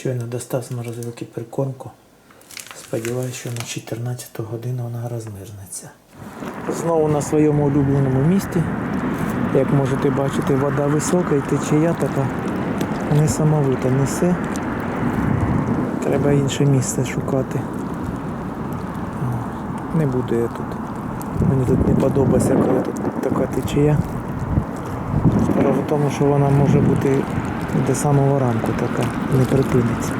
Щойно достав з морозилки прикормку. Сподіваюся, що на 14 годину вона розмирнеться. Знову на своєму улюбленому місці. Як можете бачити, вода висока і течія така несамовита несе. Треба інше місце шукати. Не буду я тут. Мені тут не подобається, коли тут така течія. Справа в тому, що вона може бути до самого ранку така, не припиниться.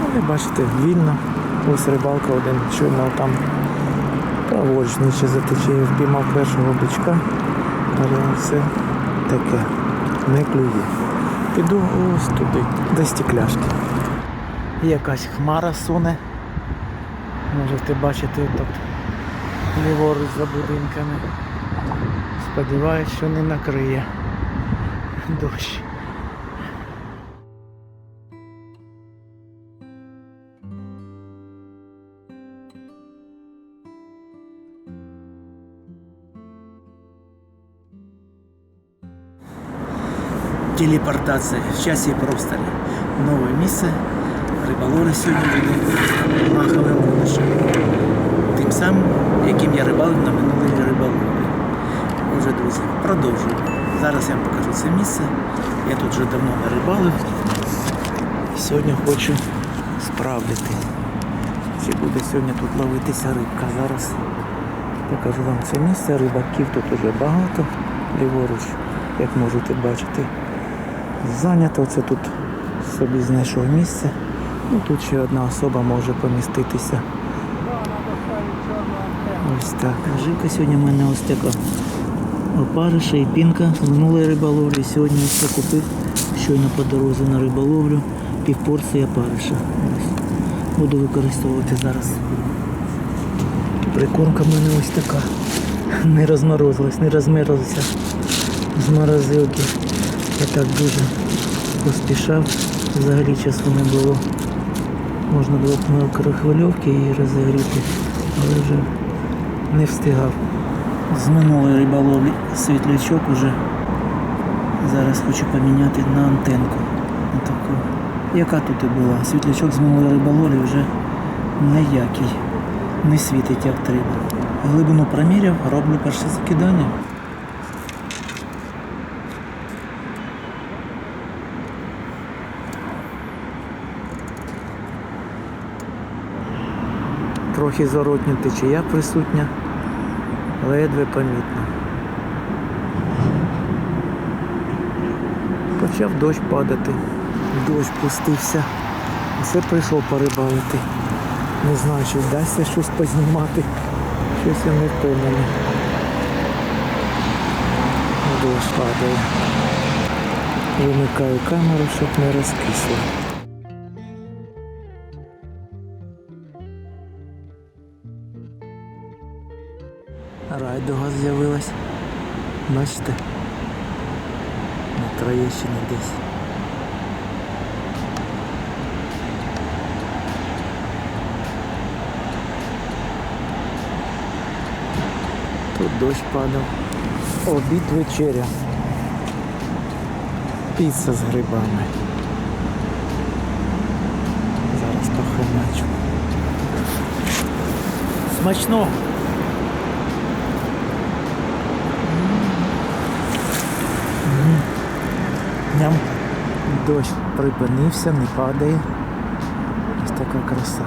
Ну, ви бачите, вільно. Ось рибалка один щойно там праворуч нижче за течією впіймав першого бичка. Але все таке, не клює. Піду ось туди, до стекляшки. Якась хмара суне. Можете бачити тут ліворуч за будинками. Сподіваюсь, що не накриє дощ. Телепортация в часі і просторі. Нове місце. Риболовля сьогодні буде махове вогнище. Тим самим, яким я рибалив на минулій риболовлі. Отже, друзі, продовжую. Зараз я вам покажу це місце. Я тут вже давно не рибалив. Сьогодні хочу справдити. Чи буде сьогодні тут ловитися рибка. Зараз покажу вам це місце. Рибаків тут уже багато. Ліворуч, як можете бачити, зайнято. Це тут собі знайшов місце. Ну, тут ще одна особа може поміститися. Ось так. Живка сьогодні в мене ось така. Опариша і пінка з минулої риболовлі. Сьогодні це купив щойно по дорозі на риболовлю. Півпорції опариша. Ось. Буду використовувати зараз. Прикормка в мене ось така. Не розморозилась, не розмерзлася з морозилки. Я так дуже поспішав. Взагалі часу не було. Можна було б на микрохвильовки її розігріти, але вже не встигав. З минулої риболовлі світлячок уже зараз хочу поміняти на антенку. На таку. Яка тут і була? Світлячок з минулої риболовлі вже ніякий. Не світить як треба. Глибину проміряв, роблю перше закидання. Трохи зоротня течія присутня, ледве помітно. Почав дощ падати. Дощ пустився. Все прийшов порибалити. Не знаю, чи вдасться щось познімати. Щось я не впевнений. Дощ падає. Вимикаю камеру, щоб не розкисло. Райдуга з'явилась. Бачите? На Троєщині десь. Тут дощ падав. Обід вечеря. Піца з грибами. Зараз похреначу. Смачно! Ням. Дощ припинився, не падає. Ось така краса.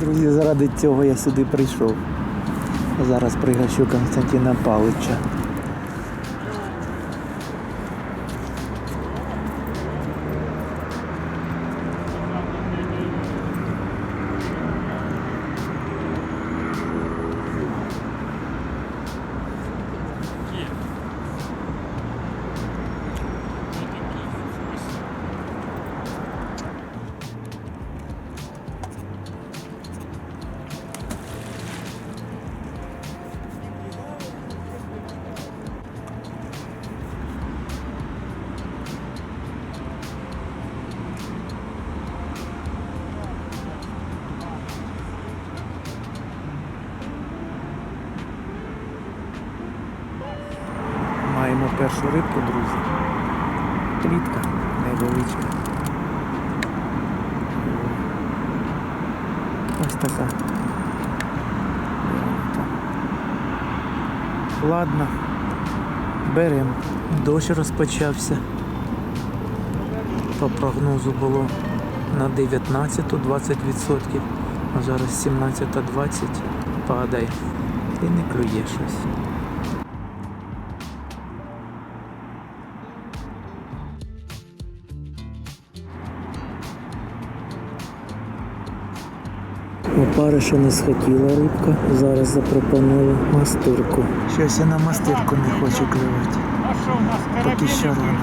Друзі, заради цього я сюди прийшов. Зараз пригощу Константина Павловича. Першу рибку, друзі. Плітка невеличка. Ось така. Ладно, беремо. Дощ розпочався. По прогнозу було на 19-20%, а зараз 17-20 падає і не клює щось. Опариша не схотіла рибка, зараз запропонувала мастирку. Щось я на мастирку не хочу клювати. Поки що рано.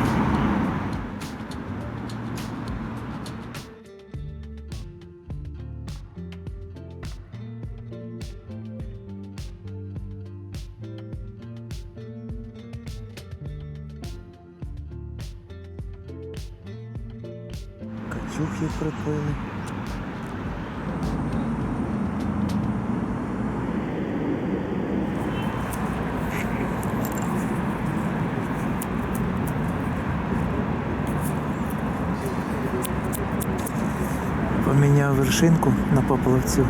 Качухи приплили. Поміняв вершинку на поплавцю,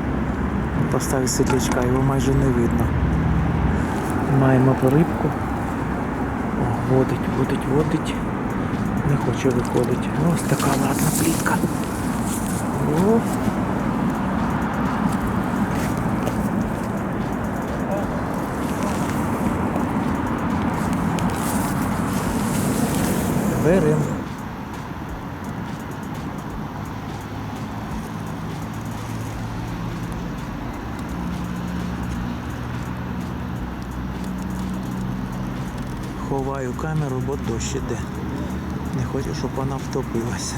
поставив світлячка, його майже не видно. Маємо порибку. О, водить, водить, водить. Не хоче виходити. Ось така ладна плітка. О. Берем. Ховаю камеру, бо дощ іде. Не хочу, щоб вона втопилася.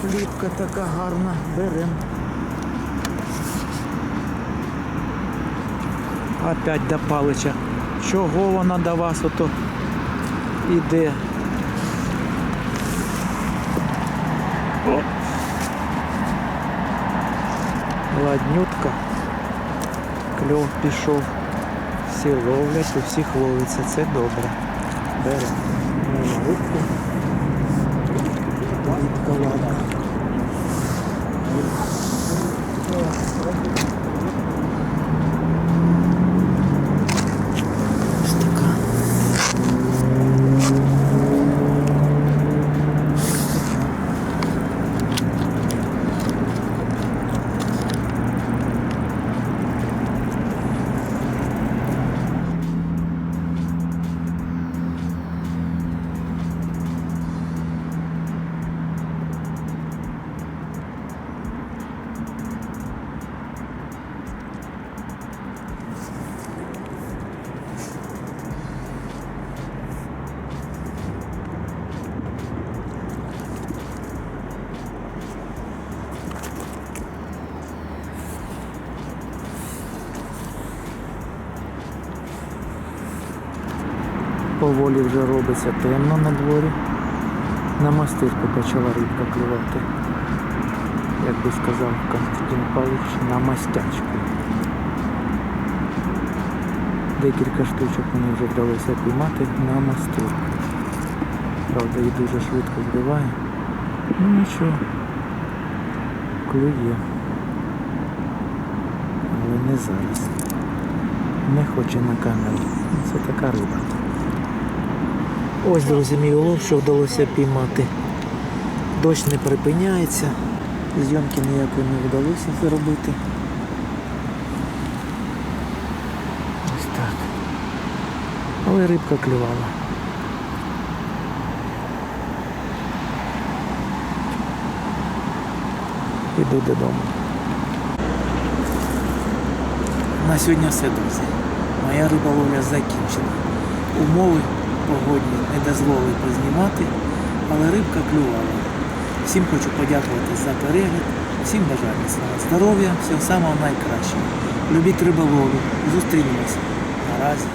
Хлібка така гарна, берем. Опять до палича. Чого вона до вас ото іде? Ладнютка. Кльов пішов. Всі ловлять, у всіх ловиться. Це добре. Беремо. Рибку. Рибка ладна. Поволі вже робиться темно на дворі. На мастирку почала рибка клювати. Як би сказав Константин Павлович, на мастячку. Декілька штучок мені вже вдалося піймати на мастирку. Правда, її дуже швидко збиває. Ну нічого. Клює. Але не зараз. Не хоче на камеру. Це така риба. Ось, друзі, мій улов, що вдалося піймати. Дощ не припиняється. Зйомки ніякої не вдалося зробити. Ось так. Але рибка клювала. Іду додому. На сьогодні все, друзі. Моя риболовля закінчена. Умови погодні не дозволили познімати, але рибка клювала. Всім хочу подякувати за перегляд, всім бажаю здоров'я, всього самого найкращого. Любіть риболовлю, зустрінемось. Наразі.